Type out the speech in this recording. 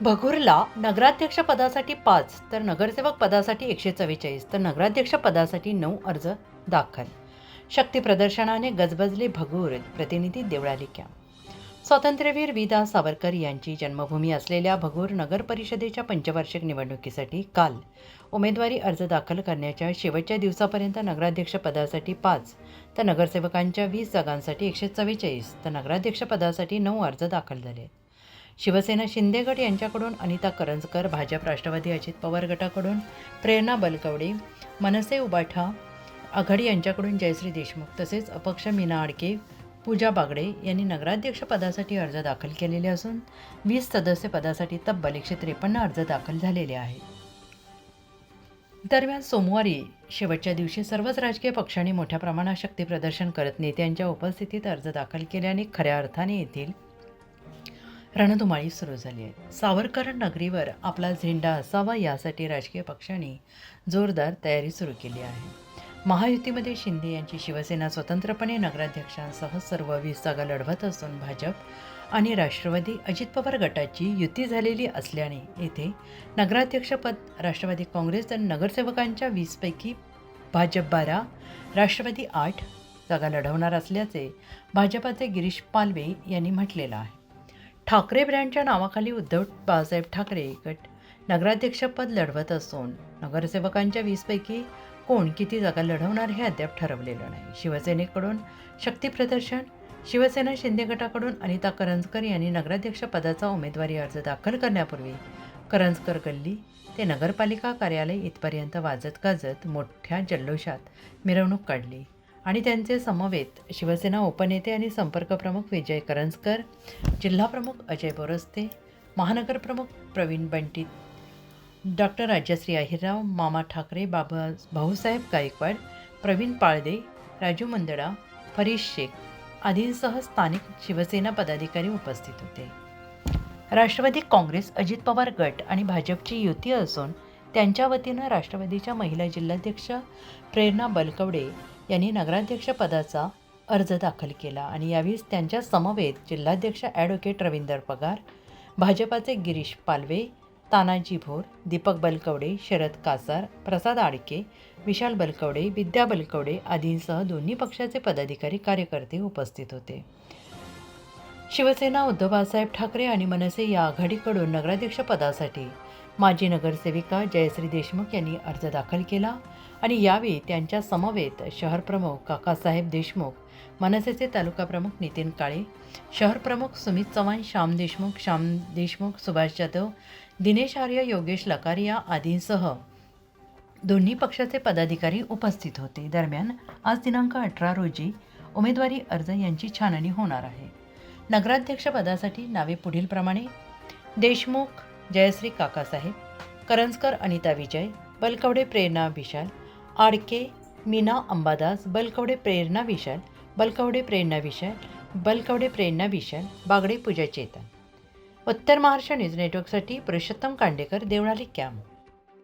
भगूरला नगराध्यक्ष पदासाठी पाच तर नगरसेवक पदासाठी एकशे चव्वेचाळीस तर नगराध्यक्ष पदासाठी नऊ अर्ज दाखल. शक्ती प्रदर्शनाने गजबजले भगूर प्रतिनिधी देवळाली कॅम्प स्वातंत्र्यवीर विदा सावरकर यांची जन्मभूमी असलेल्या भगूर नगर परिषदेच्या पंचवार्षिक निवडणुकीसाठी काल उमेदवारी अर्ज दाखल करण्याच्या शेवटच्या दिवसापर्यंत नगराध्यक्ष पदासाठी पाच तर नगरसेवकांच्या वीस जागांसाठी एकशे चव्वेचाळीस तर नगराध्यक्ष पदासाठी नऊ अर्ज दाखल झाले. आहेत शिवसेना शिंदे गट यांच्याकडून अनिता करंजकर भाजप राष्ट्रवादी अजित पवार गटाकडून प्रेरणा बलकवडे मनसे उबाठा आघाडी यांच्याकडून जयश्री देशमुख तसेच अपक्ष मीना आडके पूजा बागडे यांनी नगराध्यक्ष पदासाठी अर्ज दाखल केलेले असून वीस सदस्य पदासाठी तब्बल एकशे त्रेपन्न अर्ज दाखल झालेले आहेत. दरम्यान सोमवारी शेवटच्या दिवशी सर्वच राजकीय पक्षांनी मोठ्या प्रमाणात शक्ती प्रदर्शन करत नेत्यांच्या उपस्थितीत अर्ज दाखल केल्याने खऱ्या अर्थाने येथील रणधुमाळी सुरू झाली आहे. सावरकर नगरीवर आपला झेंडा असावा यासाठी राजकीय पक्षांनी जोरदार तयारी सुरू केली आहे. महायुतीमध्ये शिंदे यांची शिवसेना स्वतंत्रपणे नगराध्यक्षांसह सर्व वीस जागा लढवत असून भाजप आणि राष्ट्रवादी अजित पवार गटाची युती झालेली असल्याने येथे नगराध्यक्षपद राष्ट्रवादी काँग्रेस तर नगरसेवकांच्या वीसपैकी भाजप बारा राष्ट्रवादी आठ जागा लढवणार असल्याचे भाजपाचे गिरीश पालवे यांनी म्हटलेलं आहे. ठाकरे ब्रँडच्या नावाखाली उद्धव बाळासाहेब ठाकरे गट नगराध्यक्षपद लढवत असून नगरसेवकांच्या वीसपैकी कोण किती जागा लढवणार हे अद्याप ठरवलेलं नाही. शिवसेनेकडून शक्तीप्रदर्शन शिवसेना शिंदे गटाकडून अनिता करंजकर यांनी नगराध्यक्ष पदाचा उमेदवारी अर्ज दाखल करण्यापूर्वी करंजकर गल्ली ते नगरपालिका कार्यालय इथपर्यंत वाजत गाजत मोठ्या जल्लोषात मिरवणूक काढली. आणि त्यांचे समवेत शिवसेना उपनेते आणि संपर्क प्रमुख विजय करंजकर जिल्हाप्रमुख अजय बोरस्ते महानगर प्रमुख प्रवीण बंटी डॉक्टर राजश्री अहिरराव मामा ठाकरे बाबा भाऊसाहेब गायकवाड प्रवीण पाळदे राजू मंदडा फरीश शेख आदींसह स्थानिक शिवसेना पदाधिकारी उपस्थित होते. राष्ट्रवादी काँग्रेस अजित पवार गट आणि भाजपची युती असून त्यांच्या वतीनं राष्ट्रवादीच्या महिला जिल्हाध्यक्ष प्रेरणा बलकवडे यांनी नगराध्यक्ष पदाचा अर्ज दाखल केला आणि यावेळी त्यांच्या समवेत जिल्हाध्यक्ष ॲडव्होकेट रवींदर पगार भाजपाचे गिरीश पालवे तानाजी भोर दीपक बलकवडे शरद कासार प्रसाद आडके विशाल बलकवडे विद्या बलकवडे आदींसह दोन्ही पक्षाचे पदाधिकारी कार्यकर्ते उपस्थित होते. शिवसेना उद्धव बाळासाहेब ठाकरे आणि मनसे या आघाडीकडून नगराध्यक्ष पदासाठी माजी नगरसेविका जयश्री देशमुख यांनी अर्ज दाखल केला आणि यावेळी त्यांच्या समवेत शहर प्रमुख काकासाहेब देशमुख मनसेचे तालुका प्रमुख नितीन काळे शहर प्रमुख सुमित चव्हाण श्याम देशमुख श्याम देशमुख सुभाष जाधव दिनेश आर्य योगेश लकारिया आदींसह दोन्ही पक्षाचे पदाधिकारी उपस्थित होते. दरम्यान आज दिनांक अठरा रोजी उमेदवारी अर्ज यांची छाननी होणार आहे. नगराध्यक्षपदासाठी नावे पुढीलप्रमाणे देशमुख जयश्री काकासाहेब करंजकर अनिता विजय बलकवडे प्रेरणा विशाल आडके मीना अंबादास बलकवडे प्रेरणा विशाल बलकवडे प्रेरणा विशाल बलकवडे प्रेरणा विशाल बागडे पूजा चेतन. उत्तर महाराष्ट्र न्यूज नेटवर्कसाठी पुरुषोत्तम कांडेकर देवणाली कॅम्प.